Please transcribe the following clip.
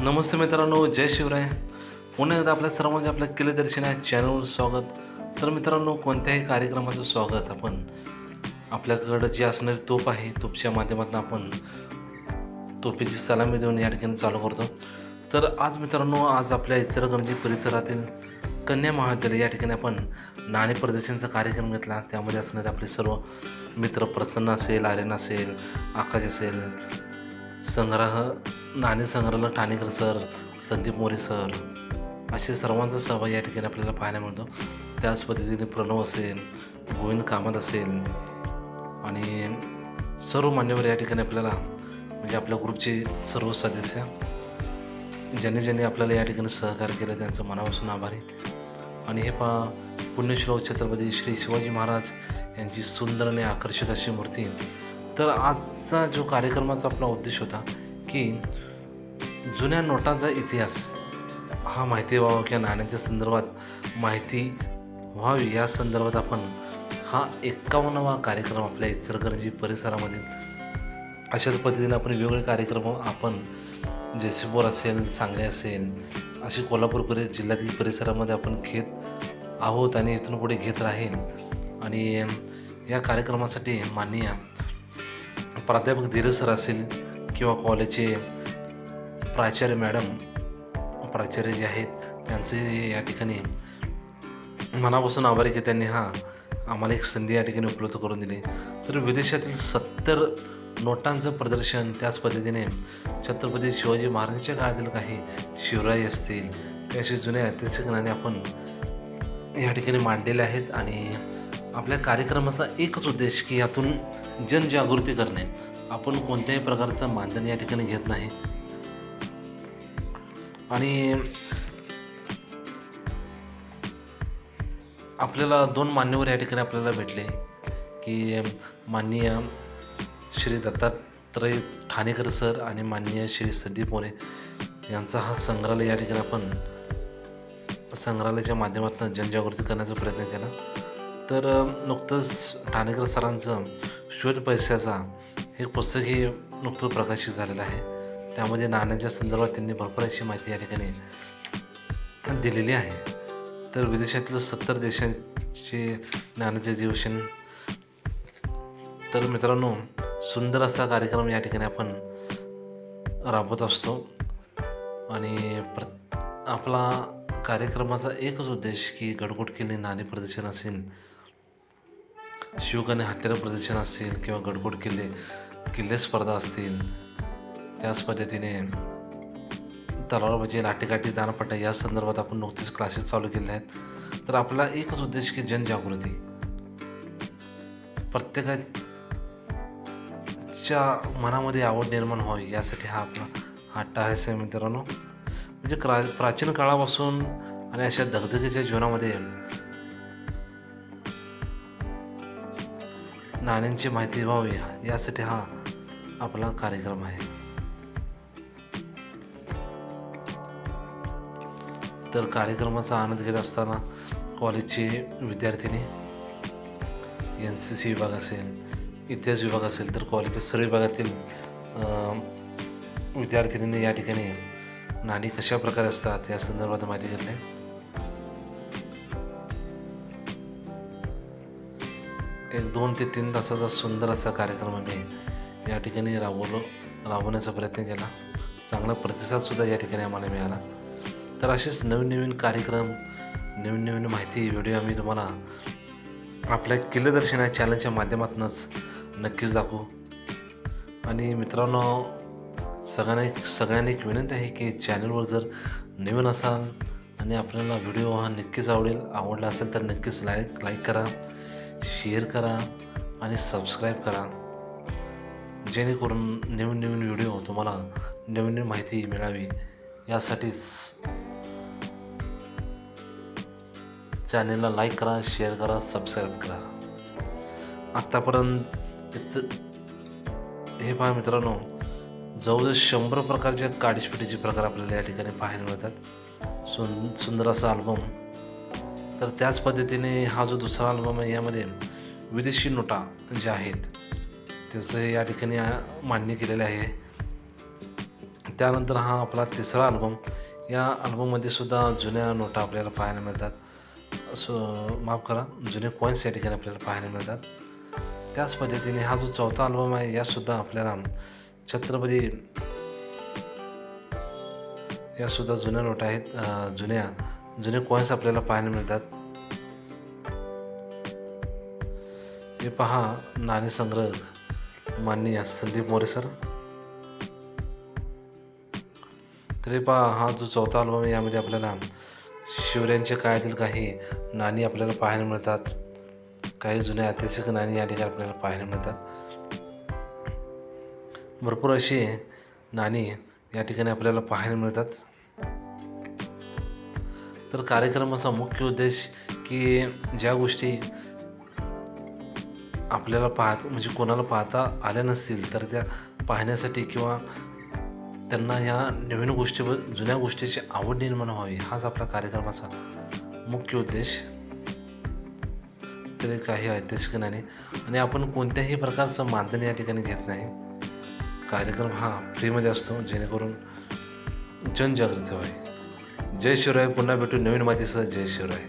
नमस्ते मित्रांनो जय शिवराय. पुन्हा एकदा आपल्या सर्वांचे आपल्या किल्लेदर्शन या चॅनलवर स्वागत. तर मित्रांनो कोणत्याही कार्यक्रमाचं स्वागत आपण आपल्याकडं जी असणारी तोप आहे तोपच्या माध्यमातून आपण तोपेची सलामी देऊन या ठिकाणी चालू करतो. तर आज मित्रांनो आज आपल्या इचलकरंजी परिसरातील कन्या महाविद्यालय या ठिकाणी आपण नाणे प्रदर्शनचा कार्यक्रम घेतला. त्यामध्ये असणारे आपले सर्व मित्र प्रसन्न असेल आर्यन असेल आकाश असेल संग्रह नाणे संग्रहालय ठाणेकर सर संदीप मोरे सर असे सर्वांचा सहभाग या ठिकाणी आपल्याला पाहायला मिळतो. त्याच पद्धतीने प्रणव असेल गोविंद कामत असेल आणि सर्व मान्यवर या ठिकाणी आपल्याला म्हणजे आपल्या ग्रुपचे सर्व सदस्य ज्यांनी ज्यांनी आपल्याला या ठिकाणी सहकार्य केलं त्यांचं मनापासून आभारी आणि हे पा पुण्यश्लोक छत्रपती श्री शिवाजी महाराज यांची सुंदर आणि आकर्षक अशी मूर्ती. तर आजचा जो कार्यक्रमाचा आपला उद्देश होता की जुन्या नोटांचा इतिहास. हा माहिती व्हावा किंवा नाण्यांच्या संदर्भात माहिती व्हावी. या संदर्भात आपण हा एक्कावन्नवा कार्यक्रम आपल्या इचलकरंजी परिसरामध्ये अशाच पद्धतीने आपण वेगवेगळे कार्यक्रम आपण जयसिंगपूर असेल सांगली असेल असे कोल्हापूर परि जिल्ह्यातील परिसरामध्ये आपण घेत आहोत आणि इथून पुढे घेत राहील आणि या कार्यक्रमासाठी माननीय प्राध्यापक धीरज सर असेल किंवा कॉलेजचे प्राचार्य मॅडम प्राचार्य जे आहेत त्यांचे या ठिकाणी मनापासून आभारी की त्यांनी हा आम्हाला एक संधी या ठिकाणी उपलब्ध करून दिली. तर विदेशातील सत्तर नोटांचं प्रदर्शन त्याच पद्धतीने छत्रपती शिवाजी महाराजांच्या काळातील काही शिवराई असतील काही असे जुने ऐतिहासिक नाणे आपण या ठिकाणी मांडलेले आहेत आणि आपल्या कार्यक्रमाचा एकच उद्देश की यातून जनजागृती करणे. आपण कोणत्याही प्रकारचं मानधन या ठिकाणी घेत नाही. आणि आपल्याला दोन मान्यवर या ठिकाणी आपल्याला भेटले की माननीय श्री दत्तात्रय ठाणेकर सर आणि माननीय श्री संदीप मोरे यांचा हा संग्रहालय या ठिकाणी आपण संग्रहालयाच्या माध्यमातून जनजागृती करण्याचा प्रयत्न केला. तर नुकतंच ठाणेकर सरांचं शोध पैशाचा हे पुस्तक हे नुकतंच प्रकाशित झालेलं आहे. त्यामध्ये नाण्यांच्या संदर्भात त्यांनी भरपूर अशी माहिती या ठिकाणी दिलेली आहे. तर विदेशातील सत्तर देशांचे नाण्याचे दिवशन तर मित्रांनो सुंदर असा कार्यक्रम या ठिकाणी आपण राबवत असतो. आणि प्र आपला कार्यक्रमाचा एकच उद्देश की गडकोट किल्ले नाणे प्रदर्शन असेल शिवकाने हत्यार प्रदर्शन असेल किंवा गडकोट किल्ले किल्ले स्पर्धा असतील त्याच पद्धतीने तलावर म्हणजे लाठीकाठी दानपट्टा या संदर्भात आपण नुकतेच क्लासेस चालू केले आहेत. तर आपला एकच उद्देश की जनजागृती. प्रत्येकाच्या मनामध्ये आवड निर्माण व्हावी यासाठी हा आपला हा टाळस आहे मित्रांनो. म्हणजे क्रा प्राचीन काळापासून आणि अशा धगधगीच्या जीवनामध्ये नाण्यांची माहिती व्हावी यासाठी हा आपला कार्यक्रम आहे. तर कार्यक्रमाचा आनंद घेत असताना कॉलेजचे विद्यार्थिनी एन सी सी विभाग असेल इतिहास विभाग असेल तर कॉलेजच्या सर्व विभागातील विद्यार्थिनींनी या ठिकाणी नाणी कशा प्रकारे असतात या संदर्भात माहिती घेतली. एक दोन ते तीन तासाचा सुंदर असा कार्यक्रम आम्ही या ठिकाणी राबवलो राबवण्याचा प्रयत्न केला. चांगला प्रतिसादसुद्धा या ठिकाणी आम्हाला मिळाला. तर असेच नवीन नवीन कार्यक्रम नवीन नवीन माहिती व्हिडिओ आम्ही तुम्हाला आपल्या किल्लेदर्शन या चॅनलच्या माध्यमातूनच नक्कीच दाखवू. आणि मित्रांनो सगळ्यांना एक सगळ्यांनी एक विनंती आहे की चॅनलवर जर नवीन असाल आणि आपल्याला व्हिडिओ हा नक्कीच आवडेल आवडला असेल तर नक्कीच लाईक लाईक करा शेअर करा आणि सबस्क्राईब करा. जेणेकरून नवीन नवीन व्हिडिओ तुम्हाला नवीन नवीन माहिती मिळावी. यासाठीच चॅनेलला लाईक करा शेअर करा सबस्क्राईब करा. आत्तापर्यंत याचं- हे पहा मित्रांनो जवळजवळ शंभर प्रकारच्या काडीशपिटीचे प्रकार आपल्याला या ठिकाणी पाहायला मिळतात. सुं सुंदर असा अल्बम तर त्याच पद्धतीने हा जो दुसरा अल्बम आहे यामध्ये विदेशी नोटा ज्या आहेत त्याचं या ठिकाणी मान्य केलेलं आहे. त्यानंतर हा आपला तिसरा अल्बम या अल्बममध्ये सुद्धा जुन्या नोटा आपल्याला पाहायला मिळतात. सो माफ करा जुने कॉईन्स या ठिकाणी आपल्याला पाहायला मिळतात. त्याच पद्धतीने हा जो चौथा अल्बम आहे यासुद्धा आपल्याला छत्रपती यासुद्धा जुन्या नोट आहेत जुन्या जुने कॉईन्स आपल्याला पाहायला मिळतात. हे पहा नाणे संग्रह माननीय संदीप मोरे सर तरी पहा हा जो चौथा अल्बम आहे यामध्ये आपल्याला शिवरायांच्या काळातील काही नाणी आपल्याला पाहायला मिळतात. काही जुन्या ऐतिहासिक नाणी या ठिकाणी आपल्याला पाहायला मिळतात. भरपूर अशी नाणी या ठिकाणी आपल्याला पाहायला मिळतात. तर कार्यक्रमाचा मुख्य उद्देश की ज्या गोष्टी आपल्याला पाहत म्हणजे कोणाला पाहता आल्या नसतील तर त्या पाहण्यासाठी किंवा त्यांना ह्या नवीन गोष्टी जुन्या गोष्टीची आवड निर्माण व्हावी. हाच आपला कार्यक्रमाचा मुख्य उद्देश. तरी काही ऐतिहासिक नाही. आणि आपण कोणत्याही प्रकारचं मानधन या ठिकाणी घेत नाही. कार्यक्रम हा फ्रीमध्ये असतो जेणेकरून जनजागृती व्हावी. जय शिवराय. पुन्हा भेटू नवीन माहितीसह जय शिवराय.